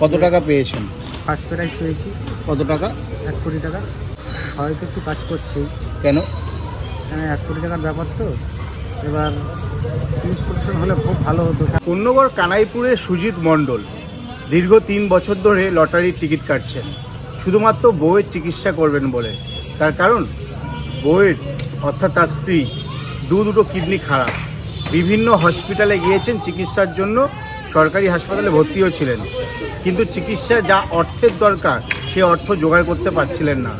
কত টাকা পেয়েছেন? ফার্স্ট প্রাইজ পেয়েছি। কত টাকা? এক কোটি টাকা। হয়তো একটু কাজ করছি। কেন? হ্যাঁ এক কোটি টাকার ব্যাপার তো। এবার পুলিশ প্রশাসন হলে খুব ভালো হতো। কন্যগড় কানাইপুরে সুজিত মণ্ডল দীর্ঘ তিন বছর ধরে লটারির টিকিট কাটছেন। শুধুমাত্র বউয়ের চিকিৎসা করবেন বলে। তার কারণ বউয়ের অর্থাৎ তার স্ত্রী দু দুটো কিডনি খারাপ। বিভিন্ন হসপিটালে গিয়েছেন চিকিৎসার জন্য। সরকারি হাসপাতালে ভর্তিও ছিলেন। কিন্তু চিকিৎসা যা অর্থের দরকার, সে অর্থ জোগাড় করতে পারছিলেন না।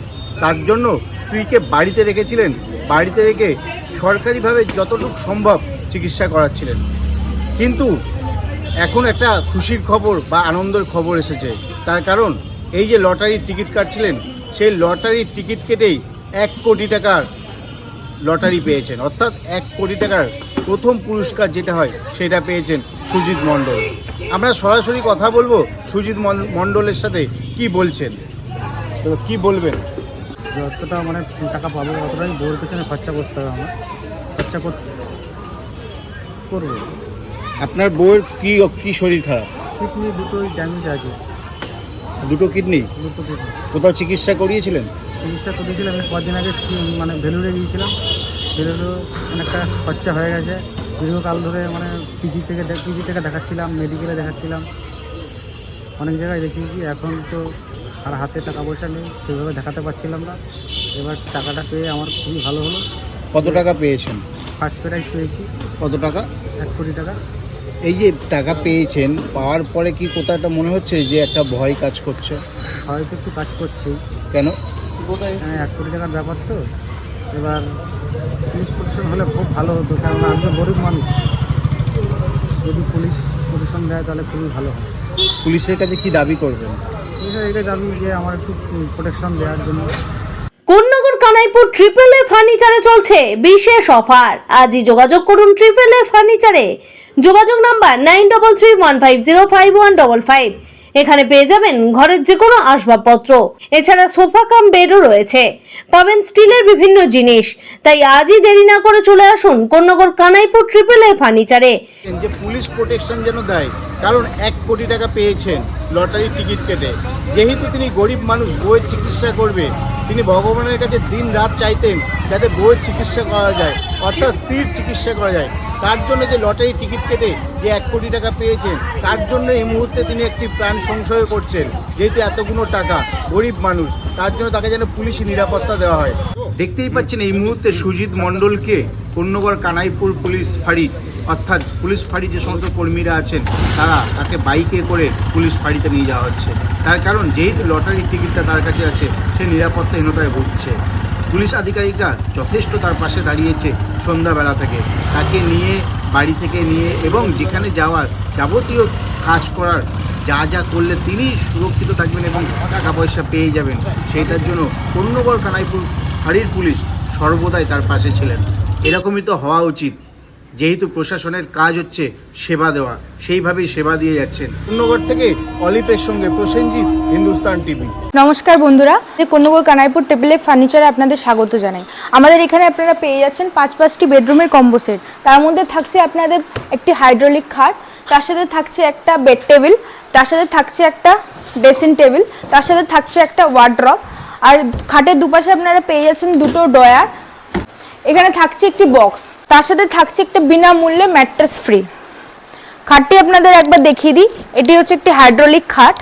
তার জন্য স্ত্রীকে বাড়িতে রেখেছিলেন। বাড়িতে রেখে সরকারিভাবে যতটুকু সম্ভব চিকিৎসা করাচ্ছিলেন। কিন্তু এখন একটা খুশির খবর বা আনন্দের খবর এসেছে। তার কারণ, এই যে লটারির টিকিট কাটছিলেন, সেই লটারির টিকিট কেটেই এক কোটি টাকার লটারি পেয়েছেন। অর্থাৎ এক কোটি টাকার প্রথম পুরস্কার যেটা হয় সেটা পেয়েছেন সুজিত মণ্ডল। আমরা সরাসরি কথা বলব সুজিত মণ্ডলের সাথে। কি বলছেন? তো কি বলবেন? যতটা মানে টাকা পাবো ততটাই বউয়ের পেছনে খরচা করতে হবে আমার। খরচা করতে করব। আপনার বউয়ের কি কি শরীর খারাপ? কিডনি দুটোই ড্যামেজ আছে। দুটো কিডনি? দুটো কিডনি। কোথাও চিকিৎসা করিয়েছিলেন? চিকিৎসা করেছিলাম আমি কদিন আগে মানে ভেলুরে গিয়েছিলাম। ভেলুরে অনেকটা খরচা হয়ে গেছে। দীর্ঘকাল ধরে মানে পিজি থেকে পিজি থেকে দেখাচ্ছিলাম মেডিকেলে দেখাচ্ছিলাম। অনেক জায়গায় দেখিয়েছি এখন তো আর হাতে টাকা পয়সা নেই সেভাবে দেখাতে পারছিলাম না। এবার টাকাটা পেয়ে আমার খুবই ভালো হলো। কত টাকা পেয়েছেন? ফার্স্ট প্রাইজ পেয়েছি। কত টাকা? এক কোটি টাকা। এই যে টাকা পেয়েছেন পাওয়ার পরে কি কোথাও একটা মনে হচ্ছে যে একটা ভয় কাজ করছে? হয়তো একটু কাজ করছি কেন? হ্যাঁ এক কোটি টাকার ব্যাপার তো। এবার পুলিশ প্রশাসন হলে খুব ভালো হতো কারণ আমি তো গরিব মানুষ। যদি পুলিশ প্রশাসন দেয় তাহলে খুবই ভালো হয়। পুলিশের কাছে কি দাবি করবেন? এটা দাবি যে আমার একটু প্রোটেকশন দেওয়ার জন্য। কোন্নগর কানাইপুর ট্রিপল এ ফার্নিচারে চলছে বিশেষ অফার আজই যোগাযোগ করুন ট্রিপল এ ফার্নিচারে যোগাযোগ number nine double three one five zero five one double five এখানে পেয়ে যাবেন ঘরের যে কোনো আসবাবপত্র। এছাড়া সোফা কাম বেডও রয়েছে। পাবেন স্টিলের বিভিন্ন জিনিস। তাই আজই দেরি না করে চলে আসুন কোন্নগর কানাইপুর ট্রিপল এ ফার্নিচারে যে পুলিশ প্রোটেকশন যেন দেয়, কারণ এক কোটি টাকা পেয়েছেন লটারির টিকিট কেটে। যেহেতু তিনি গরিব মানুষ, বইয়ের চিকিৎসা করবে, তিনি ভগবানের কাছে দিন রাত চাইতেন যাতে বইয়ের চিকিৎসা করা যায়, অর্থাৎ স্ত্রীর চিকিৎসা করা যায়। তার জন্য যে লটারি টিকিট কেটে যে এক কোটি টাকা পেয়েছেন, তার জন্য এই মুহূর্তে তিনি একটি প্রাণ সংশয় করছেন, যেহেতু এতগুলো টাকা, গরিব মানুষ, তার জন্য তাকে যেন পুলিশি নিরাপত্তা দেওয়া হয়। দেখতেই পাচ্ছেন এই মুহূর্তে সুজিত মণ্ডলকে কন্যগড় কানাইপুর পুলিশ ফাঁড়ি, অর্থাৎ পুলিশ ফাঁড়ি যে সমস্ত কর্মীরা আছেন, তারা তাকে বাইকে করে পুলিশ ফাঁড়িতে নিয়ে যাওয়া হচ্ছে। তার কারণ, যেহেতু লটারির টিকিটটা তার কাছে আছে, সে নিরাপত্তাহীনতায় ভুগছে। পুলিশ আধিকারিকরা যথেষ্ট তার পাশে দাঁড়িয়েছে সন্ধ্যাবেলা থেকে। তাকে নিয়ে, বাড়ি থেকে নিয়ে এবং যেখানে যাওয়ার যাবতীয় কাজ করার যা যা করলে তিনি সুরক্ষিত থাকবেন এবং টাকা পয়সা পেয়ে যাবেন। সেইটার জন্য কন্যগড়, কানাইপুর হাড়ির পুলিশ সর্বদাই তার পাশে ছিলেন। এরকমই তো হওয়া উচিত। যেহেতু প্রশাসনের কাজ হচ্ছে সেবা দেওয়া সেইভাবেই সেবা দিয়ে যাচ্ছেন। কন্যগড় থেকে অলিপের সঙ্গে প্রসেনজিৎ হিন্দুস্তান টিভি। নমস্কার বন্ধুরা কন্যগর কানাইপুর টেবিলে ফার্নিচারে আপনাদের স্বাগত জানাই। আমাদের এখানে আপনারা পেয়ে যাচ্ছেন পাঁচ পাঁচটি বেডরুমের কম্বো সেট। তার মধ্যে থাকছে আপনাদের একটি হাইড্রোলিক খাট তার সাথে থাকছে একটা বেড টেবিল তার সাথে থাকছে একটা ড্রেসিং টেবিল তার সাথে থাকছে একটা ওয়ার্ড্রপ। আর খাটের দুপাশে আপনারা পেয়ে যাচ্ছেন দুটো ডয়ার এখানে থাকছে একটি বক্স। তার সাথে থাকছে একটা বিনামূল্যে ম্যাট্রেস ফ্রি খাটটি আপনাদের একবার দেখিয়ে দিই। এটি হচ্ছে একটি হাইড্রোলিক খাট।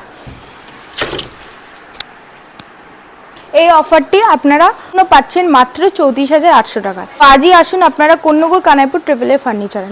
এই অফারটি আপনারা পাচ্ছেন মাত্র চৌত্রিশ হাজার আটশো টাকা। আজই আসুন আপনারা কন্যগুর কানাইপুর ট্রেভেলের ফার্নিচার